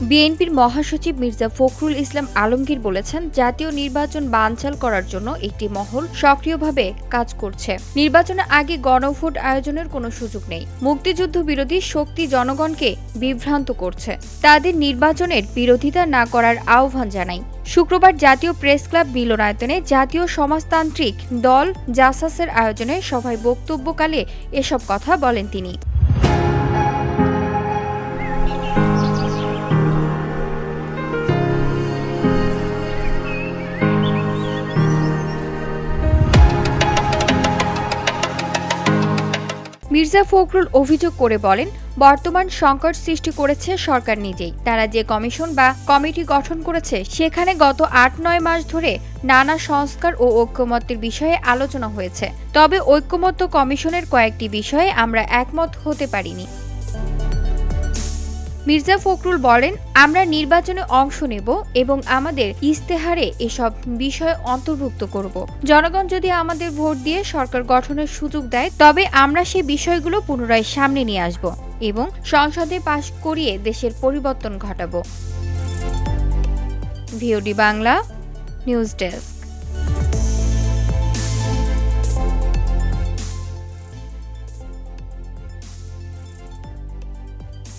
বিএনপির মহাসচিব মির্জা ফখরুল ইসলাম আলমগীর বলেছেন, জাতীয় নির্বাচন বানচাল করার জন্য একটি মহল সক্রিয়ভাবে কাজ করছে। নির্বাচনের আগে গণভোট আয়োজনের কোনো সুযোগ নেই। মুক্তিযুদ্ধ বিরোধী শক্তি জনগণকে বিভ্রান্ত করছে। তাদের নির্বাচনের বিরোধিতা না করার আহ্বান জানাই। শুক্রবার জাতীয় প্রেস ক্লাব মিলনায়তনে জাতীয় সমাজতান্ত্রিক দল জাসাসের আয়োজনে সভায় বক্তব্যকালে এসব কথা বলেন তিনি। মির্জা ফখরুল অভিযোগ করে বলেন, বর্তমান সংকট সৃষ্টি করেছে সরকার নিজেই। তারা যে কমিশন বা কমিটি গঠন করেছে, সেখানে গত আট নয় মাস ধরে নানা সংস্কার ও ঐক্যমত্যের বিষয়ে আলোচনা হয়েছে। তবে ঐক্যমত্য কমিশনের কয়েকটি বিষয়ে আমরা একমত হতে পারিনি। মির্জা ফখরুল বলেন, আমরা নির্বাচনে অংশ নেব এবং আমাদের ইস্তেহারে এসব বিষয় অন্তর্ভুক্ত করব। জনগণ যদি আমাদের ভোট দিয়ে সরকার গঠনের সুযোগ দেয়, তবে আমরা সেই বিষয়গুলো পুনরায় সামনে নিয়ে আসব এবং সংসদে পাশ করিয়ে দেশের পরিবর্তন ঘটাবো। V O D Bangla, news desk.